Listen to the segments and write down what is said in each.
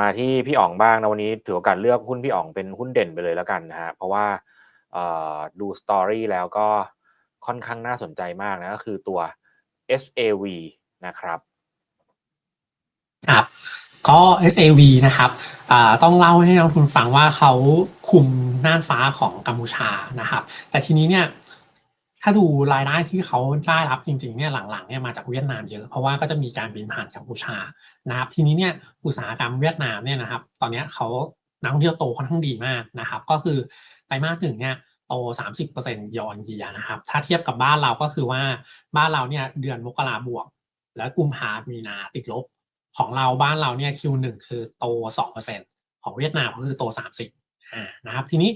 มาที่พี่อ๋องบ้างนะวันนี้ถือโอกาสเลือกหุ้นพี่อ๋องเป็นหุ้นเด่นไปเลยแล้วกันนะฮะเพราะว่าดูสตอรี่แล้วก็ค่อนข้างน่าสนใจมากนะก็คือตัว SAV นะครับครับก็ SAV นะครับต้องเล่าให้นักลงทุนฟังว่าเขาคุมน่านฟ้าของกัมพูชานะครับ แต่ทีนี้เนี่ย ถ้าดูรายได้ที่เขาได้รับจริงๆเนี่ยหลังๆเนี่ยมาจากเวียดนามเยอะเพราะว่าก็จะมีการบินผ่านกัมพูชานะครับ ทีนี้เนี่ยอุตสาหกรรมเวียดนามเนี่ยนะครับ ตอนนี้เขานักท่องเที่ยวโตค่อนข้างดีมากนะครับ ก็คือไตรมาสหนึ่งเนี่ยโต 30%ยอนเยียนะครับ ถ้าเทียบกับบ้านเราก็คือว่าบ้านเราเนี่ยเดือนมกราบวก แล้วกุมภามีนาติดลบของเราบ้านเราเนี่ย Q1 คือโต 2%ของเวียดนามก็คือโต 30อ่านะครับ ทีนี้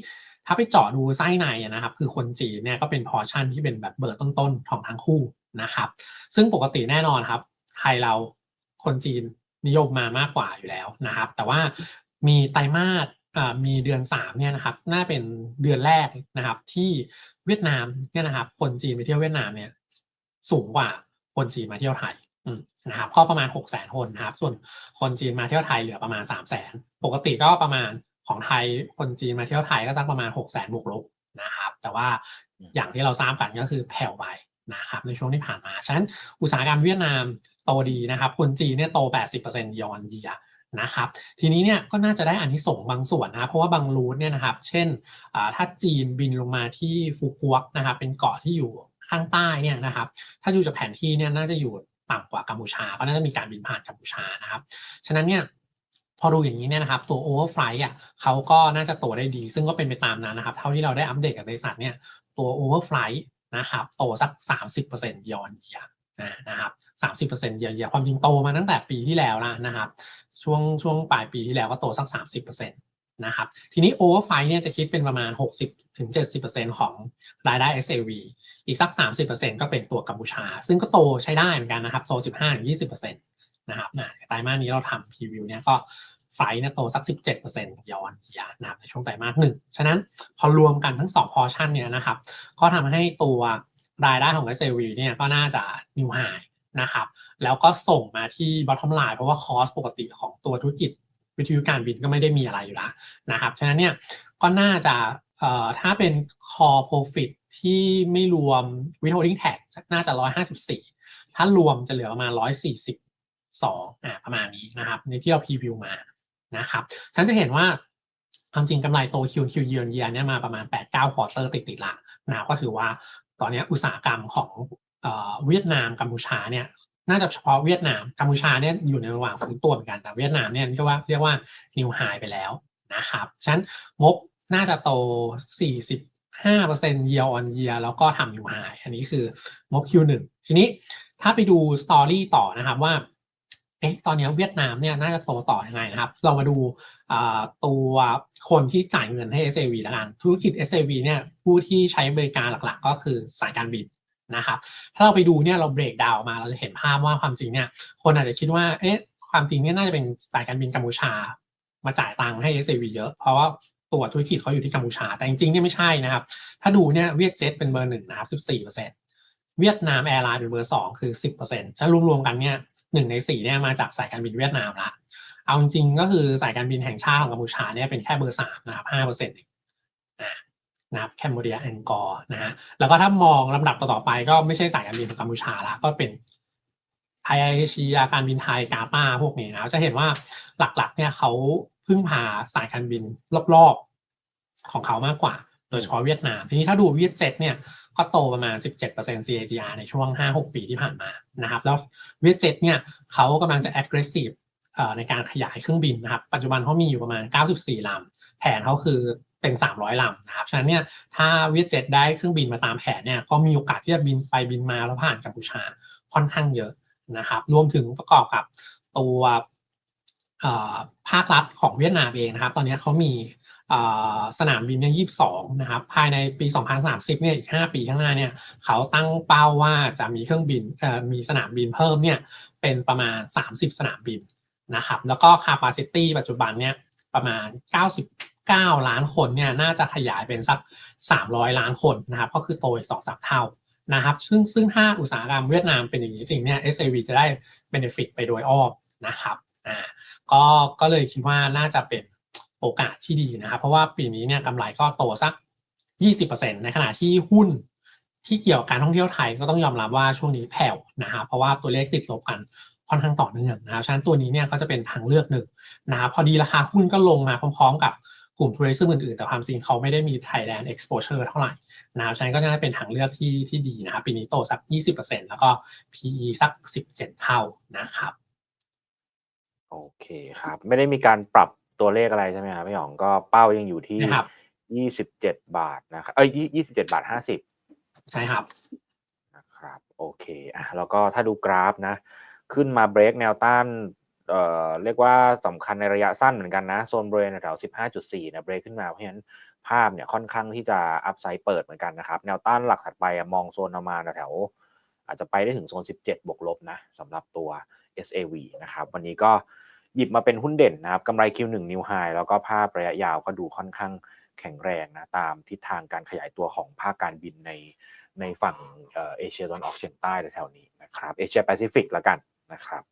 ถ้าไปเจาะดูไส้ในนะครับ คือคนจีนเนี่ยก็เป็นพอชั่นที่เป็นแบบเบอร์ต้นๆของทั้งคู่นะครับ ซึ่งปกติแน่นอนครับไทยเราคนจีนนิยมมามากกว่าอยู่แล้วนะครับ แต่ว่ามีไตรมาสมีเดือน3เนี่ยนะครับน่าเป็นเดือนแรกนะครับที่เวียดนามเนี่ยนะครับคนจีนไปเที่ยวเวียดนามเนี่ยสูงกว่าคนจีนมาเที่ยวไทยนะครับก็ประมาณ6 0 0 0 0 0 คนนะครับ ส่วนคนจีนมาเที่ยวไทยเหลือประมาณ 3 0 0 0 0 0 ปกติก็ประมาณ ของไทยคนจีนมาเที่ยวไทยก็สักประมาณ6 0 0 0 0 0บวกลบนะครับ แต่ว่าอย่างที่เราทราบกันก็คือแผ่วไปนะครับในช่วงที่ผ่านมา ฉะนั้นอุตสาหกรรมเวียดนามโตดีนะครับ คนจีนเนี่ยโต 80%ยอนเยียนะครับ ทีนี้เนี่ยก็น่าจะได้อานิสงส์บางส่วนนะ เพราะว่าบางรูทเนี่ยนะครับ เช่นอ่าถ้าจีนบินลงมาที่ฟุกวกนะครับ เป็นเกาะที่อยู่ข้างใต้เนี่ยนะครับ ถ้าดูจากแผนที่เนี่ยน่าจะอยู่ต่ำกว่ากัมพูชา ก็น่าจะมีการบินผ่านกัมพูชานะครับ ฉะนั้นเนี่ย พอดูอย่างนี้เนี่ยนะครับตัว overflight อะเขาก็น่าจะโตได้ดี ซึ่งก็เป็นไปตามนั้นนะครับ เท่าที่เราได้อัปเดตกับบริษัทเนี่ยตัว overflight นะครับโตสัก 30%ยอนเยียนะครับ30%เยียเยียความจริงโตมาตั้งแต่ปีที่แล้วแล้วนะครับ ช่วงช่วงปลายปีที่แล้วก็โตสัก30%นะครับทีนี้ overflight เนี่ยจะคิดเป็นประมาณ 60-70%ของรายได้ SAV อีกสัก 30%ก็เป็นตัวกัมพูชา ซึ่งก็โตใช้ได้เหมือนกันนะครับ โต 15-20%น นะครับนะไตรมาสนี้เราทำพรีวิวเนี่ยก็ไฟเนี่ยโตสัก 17%ย้อนยานะครับในช่วงไตรมาสหนึ่งฉะนั้นพอรวมกันทั้ง 2 พอชั่นเนี่ยนะครับก็ทำให้ตัวรายได้ของ SAV เนี่ยก็น่าจะ new high นะครับแล้วก็ส่งมาที่ bottom line เพราะว่าคอสปกติของตัวธุรกิจวิทยุการบินก็ไม่ได้มีอะไรอยู่แล้วนะครับ ฉะนั้นเนี่ยก็น่าจะเอ่อถ้าเป็น core profit ที่ไม่รวม withholding tax น่าจะ 154 ถ้ารวมจะเหลือประมาณ 142อ่าประมาณนี้นะครับ ในที่เราพรีวิวมานะครับฉันจะเห็นว่าความจริงกำไรโตคิวคิวเยือนเยียเนี่ยมาประมาณ 8-9ควอเตอร์ติดๆละนะก็ถือว่าตอนนี้อุตสาหกรรมของเอ่อเวียดนามกัมพูชาเนี่ยน่าจะเฉพาะเวียดนามกัมพูชาเนี่ยอยู่ในระหว่างฟื้นตัวเหมือนกันแต่เวียดนามเนี่ยเรียกว่าเรียกว่านิวไฮไปแล้วนะครับฉะนั้นงบน่าจะโต 45% year on year แล้วก็ทำนิวไฮอันนี้คืองบ Q1 ทีนี้ถ้าไปดูสตอรี่ต่อนะครับว่า เอ๊ะตอนนี้เวียดนามเนี่ยน่าจะโตต่อยังไงนะครับ เรามาดูตัวคนที่จ่ายเงินให้ SAV แล้วกัน ธุรกิจ SAV เนี่ยผู้ที่ใช้บริการหลักๆ ก็คือสายการบินนะครับถ้าเราไปดูเนี่ยเราเบรกดาวมาเราจะเห็นภาพว่าความจริงเนี่ยคนอาจจะคิดว่าเอ๊ะความจริงเนี่ยน่าจะเป็นสายการบินกัมพูชา มาจ่ายตังค์ให้ SAV เยอะ เพราะว่าตัวธุรกิจเขาอยู่ที่กัมพูชา แต่จริงๆเนี่ยไม่ใช่นะครับ ถ้าดูเนี่ยเวียดเจ็ตเป็นเบอร์หนึ่งนะครับ14%เเวียดนามแอร์ไลน์เป็นเบอร์สองคือ10%ถ้ารวมๆกันเนี่ยหนึ่งในสี่เนี่ยมาจากสายการบินเวียดนามละเอาจริงก็คือสายการบินแห่งชาติของกัมพูชาเนี่ยเป็นแค่เบอร์สามนะครับห้าเปอร์เซ็นต์นะครับแคมโบเดียแองกอร์นะฮะแล้วก็ถ้ามองลำดับต่อๆไปก็ไม่ใช่สายการบินของกัมพูชาละก็เป็นไทยเอเชียการบินไทยกาตาพวกนี้นะจะเห็นว่าหลักๆเนี่ยเขาพึ่งพาสายการบินรอบๆของเขามากกว่า โดยเฉพาะเวียดนาม ทีนี้ถ้าดูเวียดเจ็ตเนี่ย ก็โตประมาณ 17% CAGR ในช่วง 5-6 ปีที่ผ่านมานะครับแล้วเวียดเจ็ตเนี่ยเขากำลังจะ aggressive ในการขยายเครื่องบินนะครับ ปัจจุบันเขามีอยู่ประมาณ 94 ลำ แผนเขาคือเป็น 300 ลำนะครับ ฉะนั้นเนี่ยถ้าเวียดเจ็ตได้เครื่องบินมาตามแผนเนี่ยก็มีโอกาสที่จะบินไปบินมาแล้วผ่านกัมพูชาค่อนข้างเยอะนะครับ รวมถึงประกอบกับตัวาครัฐของเวียดนามเองนะครับ ตอนนี้เขามีสนามบินเนี่ยยี่สองนะครับ ภายในปี 2030เนี่ยอีก 5 ปีข้างหน้าเนี่ยเขาตั้งเป้าว่าจะมีเครื่องบินมีสนามบินเพิ่มเนี่ยเป็นประมาณ 30 สนามบินนะครับ แล้วก็ capacity ปัจจุบันเนี่ยประมาณ 99 ล้านคนเนี่ยน่าจะขยายเป็นสัก 300 ล้านคนนะครับ ก็คือโตอีก2 3เท่านะครับซึ่งซึ่งถ้าอุตสาหกรรมเวียดนามเป็นอย่างนี้จริงเนี่ย SAV จะได้ benefit ไปโดยอ้อมนะครับ อ่าก็ก็เลยคิดว่าน่าจะเป็นโอกาสที่ดีนะครับ เพราะว่าปีนี้เนี่ยกำไรก็โตสัก 20%ในขณะที่หุ้นที่เกี่ยวกับการท่องเที่ยวไทยก็ต้องยอมรับว่าช่วงนี้แผ่วนะครับเพราะว่าตัวเลขติดลบกันค่อนข้างต่อเนื่องนะครับฉะนั้นตัวนี้เนี่ยก็จะเป็นทางเลือกหนึ่งนะครับพอดีราคาหุ้นก็ลงมาพร้อมๆ กับกลุ่มทัวริซึมอื่นๆ แต่ความจริงเขาไม่ได้มี Thailand exposure เท่าไหร่นะครับฉะนั้นก็น่าจะเป็นทางเลือกที่ที่ดีนะครับปีนี้โตสัก 20%แล้วก็ PE สัก 17 เท่านะครับ โอเคครับ ไม่ได้มีการปรับตัวเลขอะไรใช่ไหมครับพี่อ๋องก็เป้ายังอยู่ที่นะครับ ยี่สิบเจ็ดบาทนะครับเอ้ยยี่สิบเจ็ดบาทห้าสิบใช่ครับ นะครับโอเคอะแล้วก็ถ้าดูกราฟนะ ขึ้นมาเบรกแนวต้านเอ่อเรียกว่าสำคัญในระยะสั้นเหมือนกันนะโซนบริเวณแถว15.4นะเบรกขึ้นมาเพราะฉะนั้นภาพเนี่ยค่อนข้างที่จะอัพไซด์เปิดเหมือนกันนะครับ แนวต้านหลักถัดไปอะมองโซนประมาณแถวๆ อาจจะไปได้ถึงโซน 17 บวกลบนะสำหรับตัว SAV นะครับ วันนี้ก็หยิบมาเป็นหุ้นเด่นนะครับกำไร Q1 นิวไฮแล้วก็ภาพระยะยาวก็ดูค่อนข้างแข็งแรงนะ ตามทิศทางการขยายตัวของภาคการบินในในฝั่งเอเชียตะวันออกเฉียงใต้แถวๆนี้นะครับเอเชียแปซิฟิกละกันนะครับ